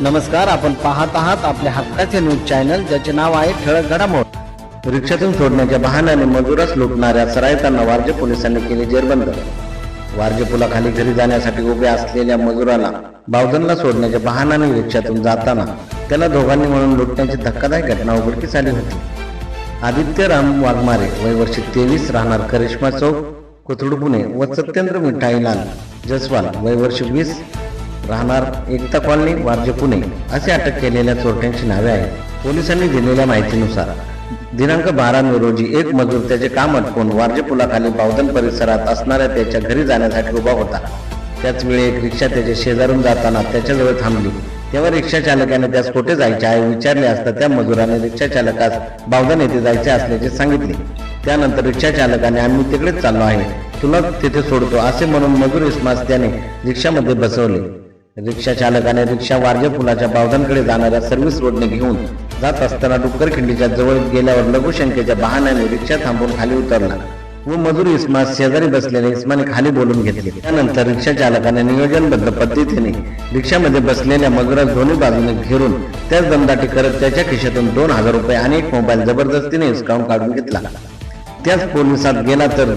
नमस्कार आपण पाहत आहात आपल्या हक्काचे न्यूज चॅनल ज्याचे नाव आहे ठळक घडामोड. रिक्षातून सोडण्याच्या बहाण्याने मजुरास लुटणाऱ्या सरायतांना वारजे पोलिसांनी केले जेरबंद. वारजे पुलाखाली घरी जाण्यासाठी उभे असलेल्या मजुराला बावधनला सोडण्याच्या बहाण्याने रिक्षातून जाताना त्याला दोघांनी म्हणून लुटण्याची धक्कादायक घटना उघडकीस आली होती. आदित्य राम वाघमारे वय वर्ष तेवीस राहणार करिश्मा चौक कोथरूड पुणे व सत्येंद्र मिठाईलाल जसवाल वय वर्ष वीस राहणार एकता कॉलनी वारजे पुणे असे अटक केलेल्या चोरट्यांची नावे आहेत. पोलिसांनी दिलेल्या माहितीनुसार दिनांक बारा मे रोजी एक मजूर त्याचे काम अटकून वारजे पुलाखाली बावधन परिसरात असणाऱ्या त्याच्या घरी जाण्यासाठी उभा होता. त्याच वेळी एक रिक्षा त्याच्या शेजारून जाताना त्याच्याजवळ थांबली. तेव्हा रिक्षा चालकाने त्यास कुठे जायचे आहे विचारले असता त्या मजुराने रिक्षा चालकास बावधन येथे जायचे असल्याचे सांगितले. त्यानंतर रिक्षा चालकाने आम्ही तिकडेच चाललो आहे. तुला तिथे सोडतो असे म्हणून मजूर इस्मास त्याने रिक्षामध्ये बसवले. रिक्षा चालकाने रिक्षा वारजे पुलाच्या बावधनकडे जाणाऱ्या सर्व्हिस रोडने घेऊन जात असताना डुक्कर खिंडीच्या जवळ गेल्यावर लघुशंकेच्या बहाण्याने रिक्षा थांबून खाली उतरला व मजूर इस्मास शेजारी बसलेल्या इस्माने खाली बोलून घेतले. त्यानंतर रिक्षा चालकाने नियोजनबद्ध पद्धतीने रिक्षामध्ये बसलेल्या मजुरास दोन्ही बाजूने घेरून त्याच दमदाटी करत त्याच्या खिशातून दोन हजार रुपये आणि एक मोबाईल जबरदस्तीने हिसकावून काढून घेतला. त्याच पोलिसात गेला तर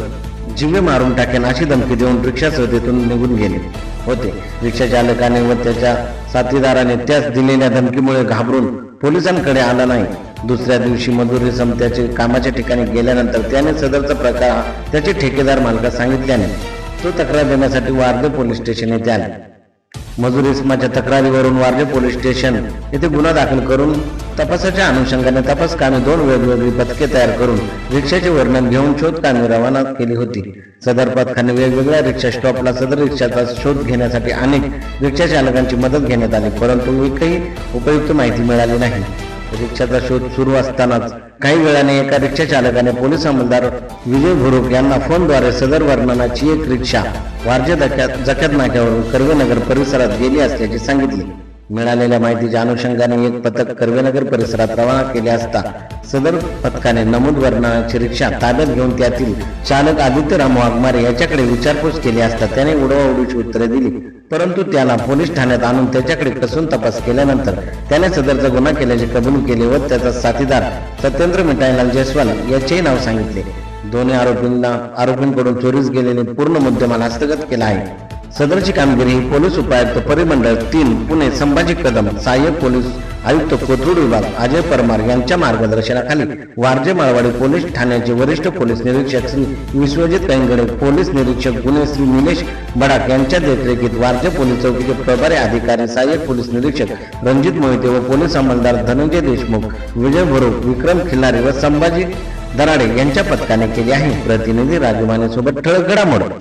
जिवे मारून टाकेन अशी धमकी देऊन रिक्षा तिथून निघून गेले होते. रिक्षा चालकाने व त्याच्या साथीदाराने त्याच दिलेल्या धमकीमुळे घाबरून पोलिसांकडे आला नाही. दुसऱ्या दिवशी मजुरी सम कामाच्या ठिकाणी गेल्यानंतर त्याने सदरचा प्रकार त्याचे ठेकेदार मालकास सांगितल्याने तो तक्रार देण्यासाठी वारदे पोलीस स्टेशन येथे आला मजूर इसमाच्या तक्रारीवरून वारजे पोलीस स्टेशन. येथे गुन्हा दाखल करून तपासाच्या अनुषंगाने तपास कामे दोन वेगवेगळी पथके तयार करून रिक्षाचे वर्णन घेऊन शोध कामे रवाना केली होती. सदर पथकाने वेगवेगळ्या रिक्षा स्टॉपला सदर रिक्षाचा शोध घेण्यासाठी अनेक रिक्षा चालकांची मदत घेण्यात आली परंतु एकही उपयुक्त माहिती मिळाली नाही. रिक्षाचा शोध सुरू असतानाच काही वेळाने एका रिक्षा चालकाने पोलीस अंमलदार विजय भुरुक यांना फोनद्वारे सदर वर्णनाची एक रिक्षा वारजे जक्यात जक्यात नाक्यावरून कर्वेनगर परिसरात गेली असल्याचे सांगितले. मिळालेल्या माहितीच्या अनुषंगाने एक पथक कर्वेनगर परिसरात रवाना केले असता सदर पथकाने नमूद वर्णनाची रिक्षा ताब्यात घेऊन त्यातील चालक आदित्य राम वाघमारे याच्याकडे विचारपूस केली असता त्याने उडवाउडीची उत्तरे दिली. परंतु त्याला पोलीस ठाण्यात आणून त्याच्याकडे कसून तपास केल्यानंतर त्याने सदरचा गुन्हा केल्याचे कबूल केले व त्याचा साथीदार सत्येंद्र मिठाईलाल जयस्वाल याचेही नाव सांगितले. दोन्ही आरोपींना आरोपींकडून चोरीस गेलेले पूर्ण मुद्देमाल हस्तगत केला आहे. सदरची कामगिरी पोलीस उपायुक्त परिमंडळ तीन पुणे संभाजी कदम सहाय्यक पोलीस आयुक्त कोथरूड विभाग अजय परमार यांच्या मार्गदर्शनाखाली वारजे माळवाडी पोलीस ठाण्याचे वरिष्ठ पोलीस निरीक्षक श्री विश्वजित कैंगडे पोलीस निरीक्षक गुन्हे श्री निलेश बडाक यांच्या देखरेखीत वारजे पोलीस चौकीचे प्रभारी अधिकारी सहाय्यक पोलीस निरीक्षक रणजित मोहिते व पोलीस अंमलदार धनंजय देशमुख विजय भोरू विक्रम खिल्लारे व संभाजी दराडे यांच्या पथकाने केली आहे. प्रतिनिधी राजमाने सोबत ठळक घडामोड.